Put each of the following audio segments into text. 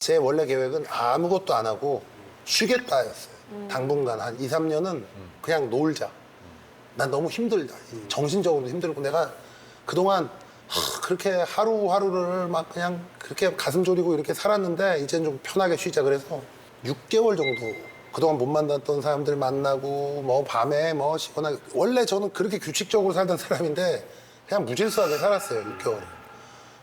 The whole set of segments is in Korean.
제 원래 계획은 아무것도 안 하고 쉬겠다였어요. 당분간 한 2, 3년은 그냥 놀자. 난 너무 힘들다. 정신적으로도 힘들고 내가 그동안 하, 그렇게 하루하루를 막 그냥 그렇게 가슴 졸이고 이렇게 살았는데 이제는 좀 편하게 쉬자 그래서 6개월 정도 그동안 못 만났던 사람들 만나고 뭐 밤에 뭐 시원하게 원래 저는 그렇게 규칙적으로 살던 사람인데 그냥 무질서하게 살았어요 6개월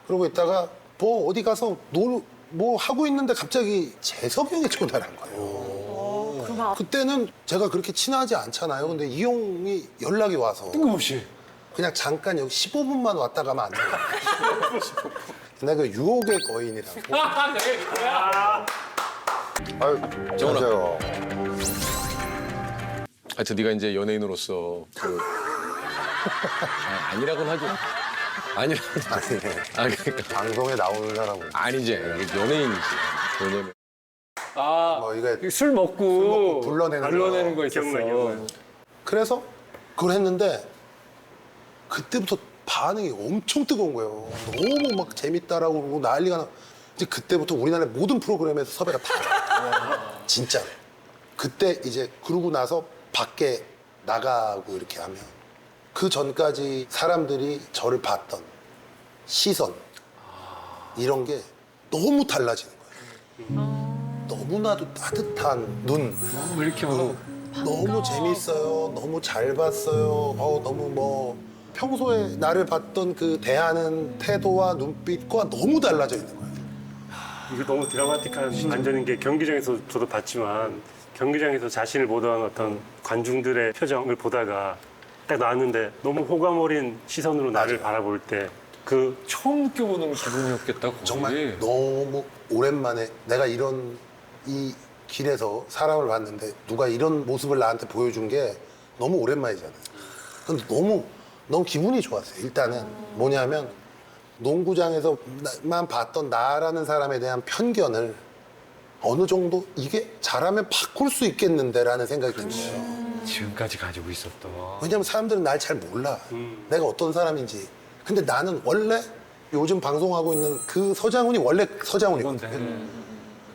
그러고 있다가 뭐 어디 가서 놀 뭐 하고 있는데 갑자기 재석이 형이 전화를 한 거예요 그럼 그때는 제가 그렇게 친하지 않잖아요 근데 이 형이 연락이 와서 뜬금없이. 그냥 잠깐 여기 15분만 왔다 가면 안 돼요. 내가 그 유혹의 거인이라고. 아, 네. 아유, 안녕하세요. 하여튼 네가 이제 연예인으로서 그 아, 아니라고는 하죠. 아니라고. 아니, 아 그러니까 방송에 나오는 사람은 아니지. 연예인이지. 왜냐면 아, 뭐 이게 술 먹고, 불러내는 불러내는 거 있었어. 기억나, 기억나. 그래서 그걸 했는데 그때부터 반응이 엄청 뜨거운 거예요. 너무 막 재밌다라고 그러고 난리가 나. 이제 그때부터 우리나라 모든 프로그램에서 섭외가 다 와요. 진짜. 그때 이제 그러고 나서 밖에 나가고 이렇게 하면 그 전까지 사람들이 저를 봤던 시선 이런 게 너무 달라지는 거예요. 너무나도 따뜻한 눈, 왜 이렇게 하고. 너무 재밌어요. 너무 잘 봤어요. 어, 너무 뭐 평소에 나를 봤던 그 대하는 태도와 눈빛과 너무 달라져 있는 거예요. 이거 너무 드라마틱한 반전인 게 경기장에서 저도 봤지만 경기장에서 자신을 보던 어떤 관중들의 표정을 보다가 딱 나왔는데 너무 호감 어린 시선으로 나를 바라볼 때 그 처음 느껴보는 기분이었겠다, 거의. 정말 너무 오랜만에 내가 이런 이 길에서 사람을 봤는데 누가 이런 모습을 나한테 보여준 게 너무 오랜만이잖아요. 근데 너무 너무 기분이 좋았어요. 일단은 뭐냐면 농구장에서만 봤던 나라는 사람에 대한 편견을 어느 정도 이게 잘하면 바꿀 수 있겠는데라는 생각이 든 거예요. 지금까지 가지고 있었던. 왜냐면 사람들은 날 잘 몰라. 내가 어떤 사람인지. 근데 나는 원래 요즘 방송하고 있는 그 서장훈이 원래 서장훈이거든요. 건데.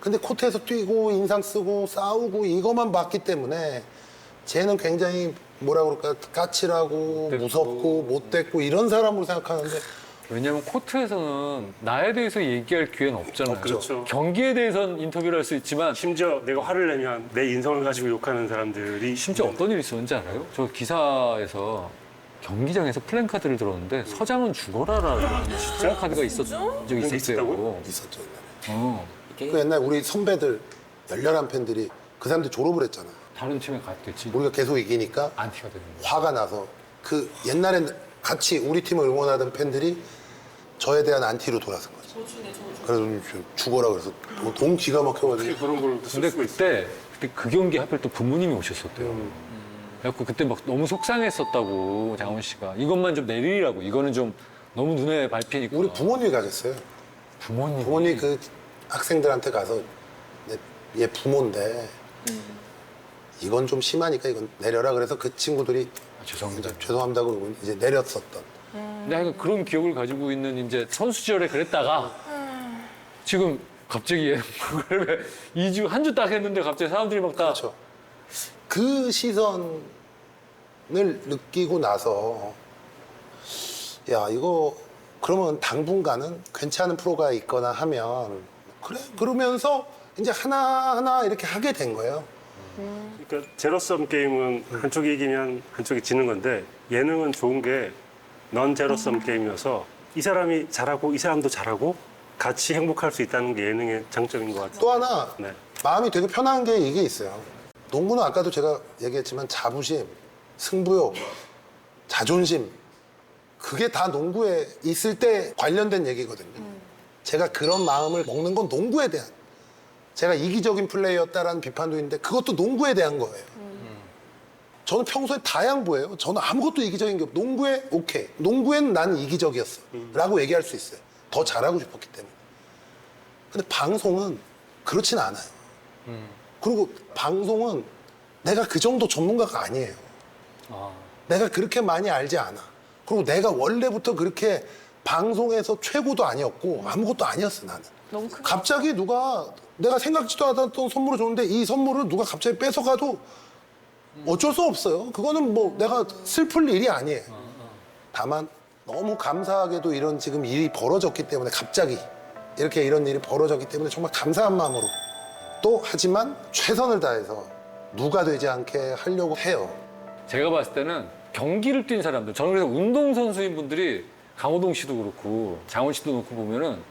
근데 코트에서 뛰고 인상 쓰고 싸우고 이것만 봤기 때문에 쟤는 굉장히 뭐라 그럴까 까칠하고. 무섭고 못됐고 이런 사람으로 생각하는데 왜냐면 코트에서는 나에 대해서 얘기할 기회는 없잖아요. 그렇죠. 경기에 대해서는 인터뷰를 할 수 있지만 심지어 내가 화를 내면 내 인성을 가지고 욕하는 사람들이 심지어 어떤 일이 있었는지 알아요? 저 기사에서 경기장에서 플랜카드를 들었는데 서장은 죽어라라는 플랜카드가 있었던 적이 있었어요. 있었죠. 옛날에. 어, 그 옛날 우리 선배들 열렬한 팬들이 그 사람들 졸업을 했잖아. 다른 팀에 갔겠지. 우리가 계속 이기니까 안 티가 되는 거야. 화가 나서 그 옛날엔 같이 우리 팀을 응원하던 팬들이 저에 대한 안티로 돌아선 거지. 그래서 좀 죽어라 그래서 돈- 돈 기가 막혀가지고 그런 걸쓸 근데. 그때 그때 그 경기 하필 또 부모님이 오셨었대요. 그래갖고 그때 막 너무 속상했었다고 장원 씨가 이것만 좀 내리라고 이거는 좀 너무 눈에 밟히니까 우리 부모님이 가셨어요. 부모님 부모님 그 학생들한테 가서 내- 얘 부모인데 이건 좀 심하니까 이건 내려라 그래서 그 친구들이 아, 죄송합니다. 이제 죄송합니다 그러고 이제 내렸었던 내가 그런 기억을 가지고 있는 이제 선수 시절에 그랬다가 지금 갑자기 그걸 2주 한 주 딱 했는데 갑자기 사람들이 막 다 그렇죠. 그 시선을 느끼고 나서 야 이거 그러면 당분간은 괜찮은 프로가 있거나 하면 그래 그러면서 이제 하나 하나 이렇게 하게 된 거예요. 그러니까 제로섬 게임은 한쪽이 이기면 한쪽이 지는 건데 예능은 좋은 게 넌 제로섬 게임이어서 이 사람이 잘하고 이 사람도 잘하고 같이 행복할 수 있다는 게 예능의 장점인 것 같아요. 또 하나 네. 마음이 되게 편한 게 이게 있어요. 농구는 아까도 제가 얘기했지만 자부심, 승부욕, 자존심 그게 다 농구에 있을 때 관련된 얘기거든요. 제가 그런 마음을 먹는 건 농구에 대한 제가 이기적인 플레이였다라는 비판도 있는데 그것도 농구에 대한 거예요. 저는 평소에 다 양보예요. 저는 아무것도 이기적인 게 없. 농구에 오케이. 농구엔 난 이기적이었어. 라고 얘기할 수 있어요. 더 잘하고 싶었기 때문에. 근데 방송은 그렇진 않아요. 그리고 방송은 내가 그 정도 전문가가 아니에요. 아, 내가 그렇게 많이 알지 않아. 그리고 내가 원래부터 그렇게 방송에서 최고도 아니었고 아무것도 아니었어 나는. 너무 큰 갑자기 누가 내가 생각지도 않았던 선물을 줬는데 이 선물을 누가 갑자기 뺏어가도 어쩔 수 없어요. 그거는 뭐 내가 슬플 일이 아니에요. 다만 너무 감사하게도 이런 지금 일이 벌어졌기 때문에 갑자기 이렇게 이런 일이 벌어졌기 때문에 정말 감사한 마음으로 또 하지만 최선을 다해서 누가 되지 않게 하려고 해요. 제가 봤을 때는 경기를 뛴 사람들, 저는 그래서 운동선수인 분들이 강호동 씨도 그렇고 장원 씨도 놓고 보면은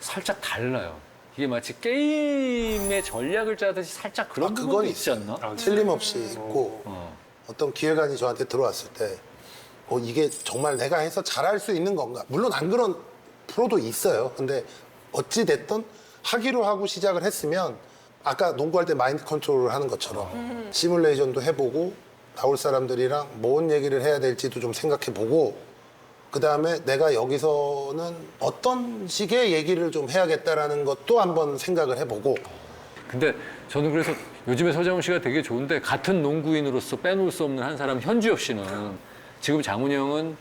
살짝 달라요. 이게 마치 게임의 전략을 짜듯이 살짝 그런 아, 부분도 그건 있지 않나? 아, 틀림없이 있고 어. 어떤 기획안이 저한테 들어왔을 때 어, 이게 정말 내가 해서 잘할 수 있는 건가? 물론 안 그런 프로도 있어요. 근데 어찌 됐든 하기로 하고 시작을 했으면 아까 농구할 때 마인드 컨트롤을 하는 것처럼 시뮬레이션도 해보고 나올 사람들이랑 뭔 얘기를 해야 될지도 좀 생각해보고 그 다음에 내가 여기서는 어떤 식의 얘기를 좀 해야겠다라는 것도 한번 생각을 해보고 근데 저는 그래서 요즘에 서장훈 씨가 되게 좋은데 같은 농구인으로서 빼놓을 수 없는 한 사람 현주엽 씨는 지금 장훈이 형은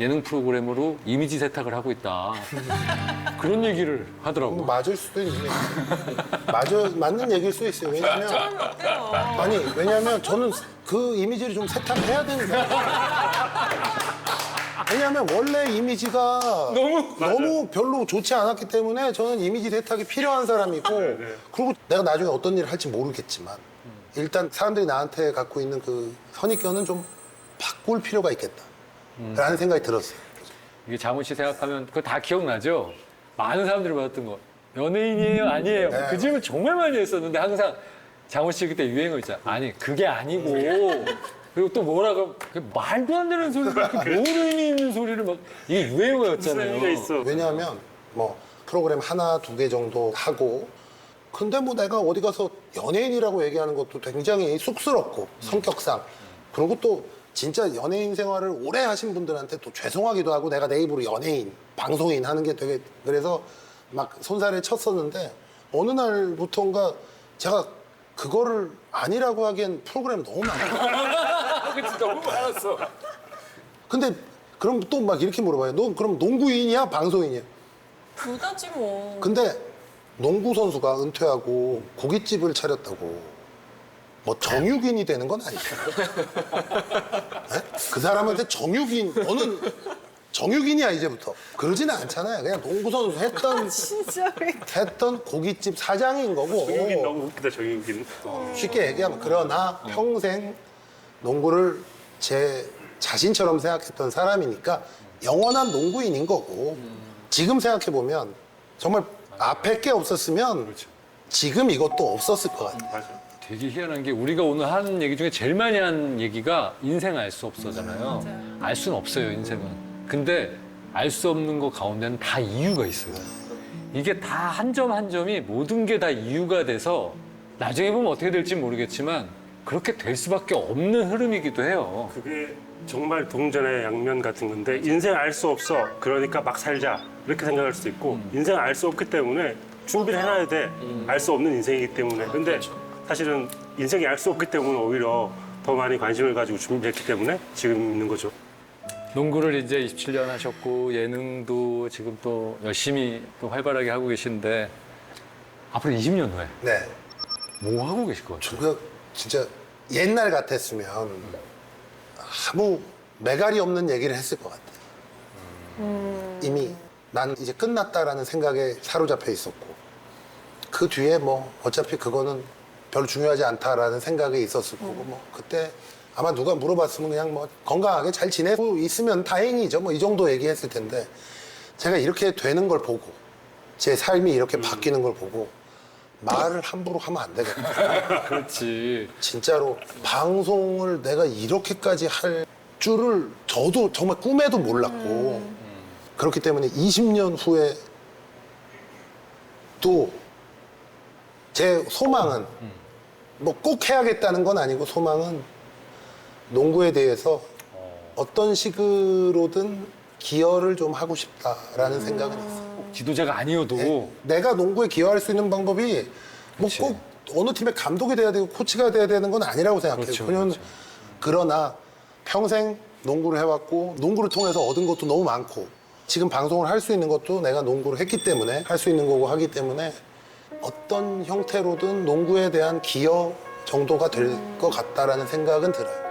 예능 프로그램으로 이미지 세탁을 하고 있다. 그런 얘기를 뭐 하더라고. 맞을 수도 있는 맞아 맞는 얘기일 수 있어요. 왜냐하면 아니 왜냐하면 저는 그 이미지를 좀 세탁해야 되는 거예요. 왜냐하면 원래 이미지가 너무 너무 별로 좋지 않았기 때문에 저는 이미지 세탁이 필요한 사람이고 그리고 내가 나중에 어떤 일을 할지 모르겠지만 일단 사람들이 나한테 갖고 있는 그 선입견은 좀 바꿀 필요가 있겠다 라는 생각이 들었어요. 이게 장훈 씨 생각하면 그거 다 기억나죠? 많은 사람들이 받았던 거. 연예인이에요? 아니에요? 네. 그 질문 정말 많이 했었는데 항상 장훈 씨 그때 유행어 있잖아. 아니, 그게 아니고. 그리고 또 뭐라고, 그 말도 안 되는 소리를, 그렇게 뭔 의미 있는 소리를 막, 이게 무슨 유행어였잖아요. 의미가 있어? 왜냐하면 뭐 프로그램 하나 두 개 정도 하고 근데 뭐 내가 어디 가서 연예인이라고 얘기하는 것도 굉장히 쑥스럽고 성격상 그리고 또 진짜 연예인 생활을 오래 하신 분들한테 또 죄송하기도 하고 내가 내 입으로 연예인 방송인 하는 게 되게 그래서 막 손살을 쳤었는데 어느 날부터인가 제가 그거를 아니라고 하기엔 프로그램 너무 많아요. 그치, 너무 많았어. 근데 그럼 또 막 이렇게 물어봐요. 너 그럼 농구인이야 방송인이야? 둘 다지 뭐. 근데 농구 선수가 은퇴하고 고깃집을 차렸다고 뭐 정육인이 되는 건 아니죠. 네? 그 사람한테 정육인 너는 정육인이야 이제부터 그러지는 않잖아요. 그냥 농구 선수 했던 진짜 왜. 했던 고깃집 사장인 거고 정육인 너무 웃기다 정육인. 쉽게 얘기하면 그러나 평생 농구를 제 자신처럼 생각했던 사람이니까 영원한 농구인인 거고 지금 생각해 보면 정말 앞에 게 없었으면 지금 이것도 없었을 것 같아요. 되게 희한한 게 우리가 오늘 하는 얘기 중에 제일 많이 한 얘기가 인생 알 수 없어잖아요. 알 수는 없어요, 인생은. 근데 알 수 없는 거 가운데는 다 이유가 있어요. 이게 다 한 점 한 점이 모든 게 다 이유가 돼서 나중에 보면 어떻게 될지 모르겠지만 그렇게 될 수밖에 없는 흐름이기도 해요. 그게 정말 동전의 양면 같은 건데 인생 알 수 없어. 그러니까 막 살자. 이렇게 생각할 수도 있고 인생 알 수 없기 때문에 준비를 해놔야 돼. 알 수 없는 인생이기 때문에. 근데 사실은 인생이 알 수 없기 때문에 오히려 더 많이 관심을 가지고 준비했기 때문에 지금 있는 거죠. 농구를 이제 27년 하셨고 예능도 지금 또 열심히 또 활발하게 하고 계신데 앞으로 20년 후에 네. 뭐 하고 계실 것 같아요? 저그 진짜 옛날 같았으면 아무 매갈이 없는 얘기를 했을 것 같아요. 이미 난 이제 끝났다라는 생각에 사로잡혀 있었고 그 뒤에 뭐 어차피 그거는 별로 중요하지 않다라는 생각이 있었을 거고 뭐 그때 아마 누가 물어봤으면 그냥 뭐 건강하게 잘 지내고 있으면 다행이죠. 뭐 이 정도 얘기했을 텐데 제가 이렇게 되는 걸 보고 제 삶이 이렇게 바뀌는 걸 보고 말을 함부로 하면 안 되겠다. 그렇지. 진짜로 방송을 내가 이렇게까지 할 줄을 저도 정말 꿈에도 몰랐고 그렇기 때문에 20년 후에 또 제 소망은 뭐 꼭 해야겠다는 건 아니고 소망은 농구에 대해서 어떤 식으로든 기여를 좀 하고 싶다라는 생각은 있어요. 지도자가 아니어도 네. 내가 농구에 기여할 수 있는 방법이 뭐. 꼭 어느 팀의 감독이 돼야 되고 코치가 돼야 되는 건 아니라고 생각해요. 그렇죠, 그냥 그렇죠. 그러나 평생 농구를 해왔고 농구를 통해서 얻은 것도 너무 많고 지금 방송을 할 수 있는 것도 내가 농구를 했기 때문에 할 수 있는 거고 하기 때문에 어떤 형태로든 농구에 대한 기여 정도가 될 것 같다라는 생각은 들어요.